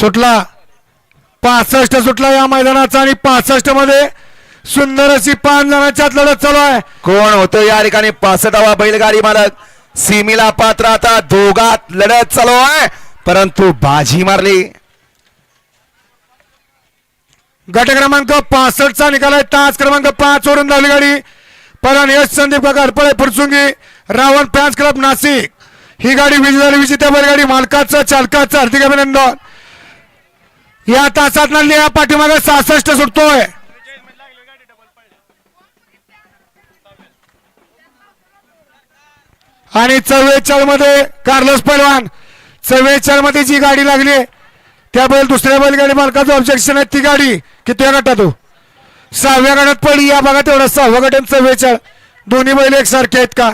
सुटला. पासष्ट सुटला या मैदानाचा आणि पासष्टमध्ये सुंदर अशी पाच जणांच्यात लढत चालू आहे. कोण होतो या ठिकाणी? पासष्टावा बैलगाडी मालक सीमीला पात्र आता दोघात लढत चालू आहे. परंतु बाजी मारली. गट क्रमांक पासष्ट चा निकाल आहे. तास क्रमांक पाच वरून धावली गाडी. परण यश संदीप काका अडपळे फुरसुंगी रावण फॅन्स क्लब नाशिक. ही गाडी विजय झाली. विजेत्या बैलगाडी मालकाचं चालकाचं हार्दिक अभिनंदन. या तासात या पाठीमागे सहासष्ट सुटतोय. आणि चव्वेचाळमध्ये कार्लोस पैलवान चव्वेचाळमध्ये जी गाडी लागली त्या बैल दुसऱ्या बैलगाडी मालकाचं ऑब्जेक्शन आहे. ती गाडी किती गटात हो सहाव्या गटात पडली या भागात एवढा सहावा गट चव्वेचाळ. दोन्ही बैल एकसारखे आहेत का?